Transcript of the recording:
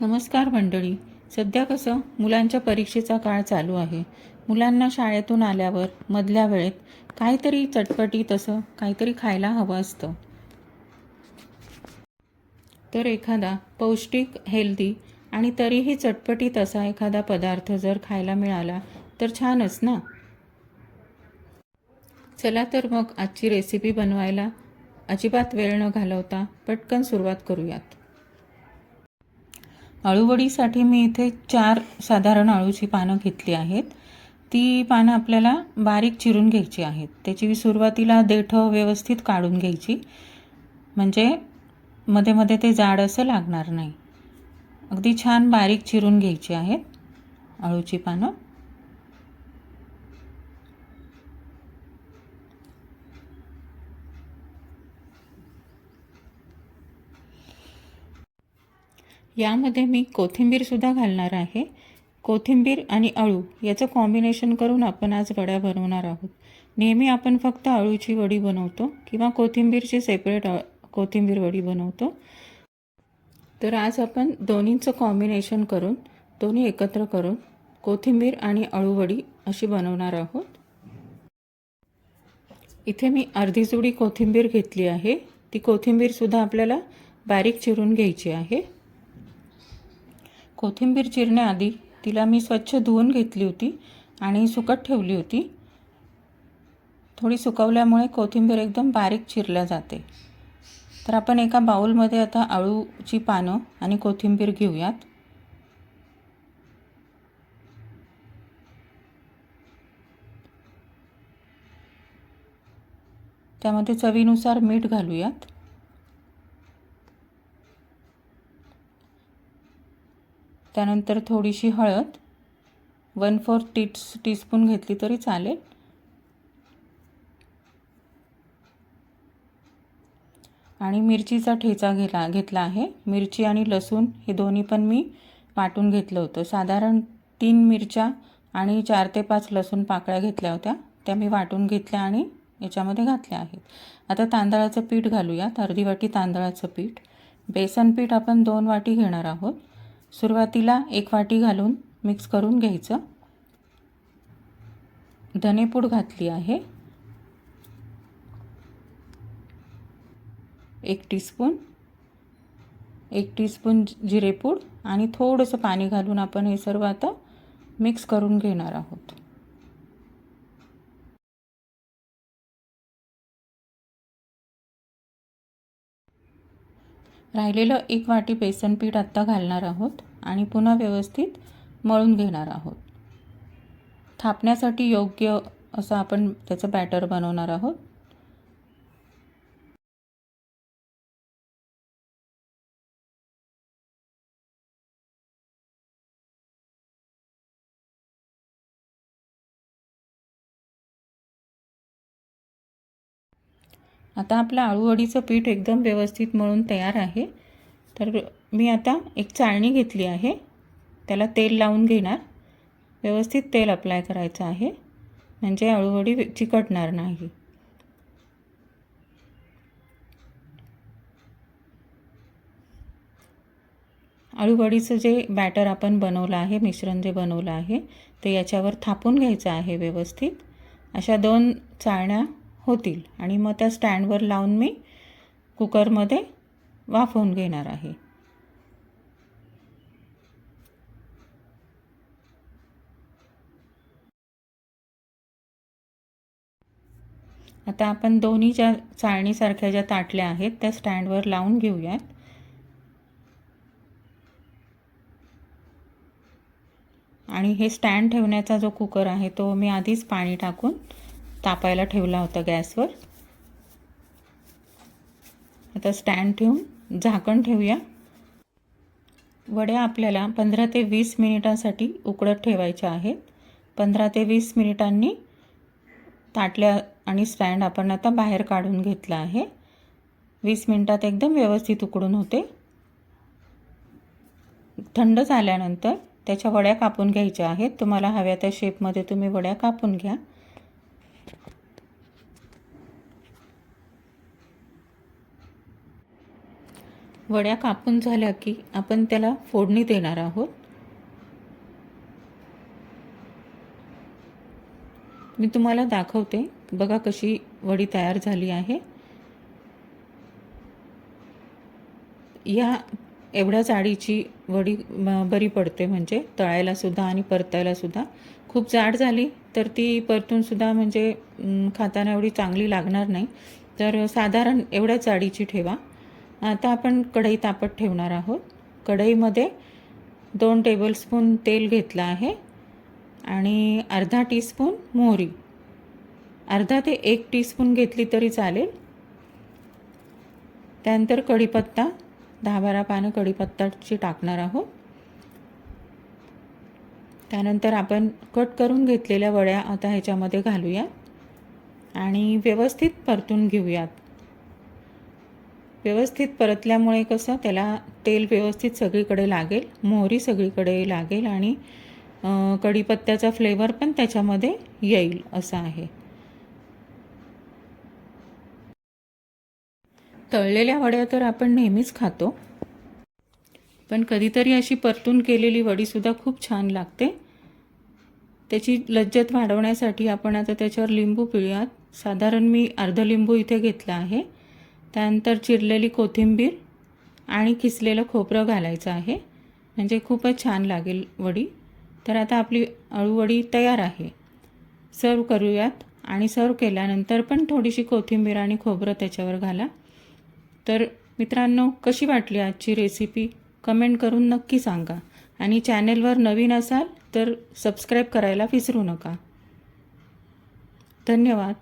नमस्कार मंडळी. सध्या कसं मुलांच्या परीक्षेचा काळ चालू आहे. मुलांना शाळेतून आल्यावर मधल्या वेळेत काहीतरी चटपटी तसं काहीतरी खायला हवं असतं. तर एखादा पौष्टिक हेल्दी आणि तरीही चटपटीत असा एखादा पदार्थ जर खायला मिळाला तर छानच ना? चला तर मग आजची रेसिपी बनवायला अजिबात वेळ न घालवता पटकन सुरुवात करूयात. अळूवडीसाठी मी इथे चार साधारण अळूची पानं घेतली आहेत. ती पानं आपल्याला बारीक चिरून घ्यायची आहेत. त्याची सुरुवातीला देठं व्यवस्थित काढून घ्यायची. म्हणजे मध्ये मध्ये ते जाड असं लागणार नाही. अगदी छान बारीक चिरून घ्यायची आहेत अळूची पानं. यामध्ये मी कोथिंबीरसुद्धा घालणार आहे. कोथिंबीर आणि अळू याचं कॉम्बिनेशन करून आपण आज वड्या बनवणार आहोत. नेहमी आपण फक्त अळूची वडी बनवतो किंवा कोथिंबीरची सेपरेट कोथिंबीर वडी बनवतो. तर आज आपण दोन्हींचं कॉम्बिनेशन करून दोन्ही एकत्र करून कोथिंबीर आणि अळूवडी अशी बनवणार आहोत. इथे मी अर्धी जुडी कोथिंबीर घेतली आहे. ती कोथिंबीरसुद्धा आपल्याला बारीक चिरून घ्यायची आहे. कोथिंबीर चिरण्याआधी तिला मी स्वच्छ धुवून घेतली होती आणि सुकत ठेवली होती. थोडी सुकवल्यामुळे कोथिंबीर एकदम बारीक चिरल्या जाते. तर आपण एका बाऊलमध्ये आता अळूची पानं आणि कोथिंबीर घेऊयात. त्यामध्ये चवीनुसार मीठ घालूयात. त्यानंतर थोडीशी हळद वन फोर टीट्स टीस्पून घेतली तरी चालेल. आणि मिरचीचा ठेचा घेला घेतला आहे. मिरची आणि लसूण हे दोन्ही पण मी वाटून घेतलं होतं. साधारण तीन मिरच्या आणि चार ते पाच लसूण पाकळ्या घेतल्या होत्या. त्या मी वाटून घेतल्या आणि याच्यामध्ये घातल्या आहेत. आता तांदळाचं पीठ घालूयात. अर्धी वाटी तांदळाचं पीठ. बेसन पीठ आपण दोन वाटी घेणार आहोत. सुरुवातीला एक वाटी घालून मिक्स करून घ्यायचं. धनेपूड घातली आहे. एक टीस्पून. एक टीस्पून जिरेपूड आणि थोडंसं पाणी घालून आपण हे सर्व आता मिक्स करून घेणार आहोत. राहिलेलं एक वाटी बेसन पीठ आत्ता घालणार आहोत आणि पुन्हा व्यवस्थित मळून घेणार आहोत. थापण्यासाठी योग्य असं आपण त्याचं बॅटर बनवणार आहोत. आता आपलं आळूवडीचं पीठ एकदम व्यवस्थित मळून तयार आहे. तर मी आता एक चाळणी घेतली आहे. त्याला तेल लावून घेणार. व्यवस्थित तेल अप्लाय करायचं आहे. म्हणजे अळूवडी चिकटणार नाही. अळूवडीचं जे बॅटर आपण बनवलं आहे मिश्रण जे बनवलं आहे ते याच्यावर थापून घ्यायचं आहे व्यवस्थित. अशा दोन चाळण्या होतील. आणि मग त्या स्टँडवर लावून मी कुकरमध्ये वाफवून घेणार आहे. आता आपण दोन्ही ज्या चाळणीसारख्या ज्या ताटल्या आहेत त्या स्टँडवर लावून घेऊयात. आणि हे स्टँड ठेवण्याचा जो कुकर आहे तो मी आधीच पाणी टाकून तापायला ठेवला होता गॅसवर. आता स्टँड ठेवून झाकण ठेवूया. वड्या आपल्याला पंधरा ते वीस मिनिटांसाठी उकडत ठेवायच्या आहेत. पंधरा ते वीस मिनिटांनी ताटल्या आणि स्टँड आपण आता बाहेर काढून घेतला आहे. वीस मिनिटात एकदम व्यवस्थित उकडून होते. थंड झाल्यानंतर त्याच्या वड्या कापून घ्यायच्या आहेत. तुम्हाला हव्या त्या शेपमध्ये तुम्ही वड्या कापून घ्या. वड्या कापून झाल्या की आपण त्याला फोडणी देणार आहोत. मी तुम्हाला दाखवते. बघा कशी वडी तयार झाली आहे. या एवढ्या जाडीची वडी बरी पडते म्हणजे तळायला सुद्धा आणि परतायला सुद्धा. खूप जाड झाली तर ती परतून सुद्धा म्हणजे खाताना एवढी चांगली लागणार नाही. तर साधारण एवढ्याच जाडीची ठेवा. आता आपण कढई तापत ठेवणार आहोत. कढईमध्ये दोन टेबलस्पून तेल घेतलं आहे आणि अर्धा टीस्पून मोहरी. अर्धा ते एक टीस्पून घेतली तरी चालेल. त्यानंतर कढीपत्ता दहा बारा पानं कढीपत्ताची टाकणार आहोत. त्यानंतर आपण कट करून घेतलेल्या वड्या आता ह्याच्यामध्ये घालूयात आणि व्यवस्थित परतून घेऊयात. व्यवस्थित परतल्यामुळे कसं त्याला तेल व्यवस्थित सगळीकडे लागेल मोहरी सगळीकडे लागेल आणि कढीपत्त्याचा फ्लेवर पण त्याच्यामध्ये येईल असं आहे. तळलेल्या वड्या तर आपण नेहमीच खातो. पण कधीतरी अशी परतून केलेली वडीसुद्धा खूप छान लागते. त्याची लज्जत वाढवण्यासाठी आपण आता त्याच्यावर लिंबू पिळूयात. साधारण मी अर्ध लिंबू इथे घेतला आहे. त्यानंतर चिरलेली कोथिंबीर आणि किसलेलं खोबरं घालायचं आहे. म्हणजे खूपच छान लागेल वडी. तर आता आपली अळूवडी तयार आहे. सर्व करूयात आणि सर्व केल्यानंतर पण थोडीशी कोथिंबीर आणि खोबरं त्याच्यावर घाला. तर मित्रांनो कशी वाटली आजची रेसिपी कमेंट करून नक्की सांगा. आणि चॅनेलवर नवीन असाल तर सबस्क्राईब करायला विसरू नका. धन्यवाद.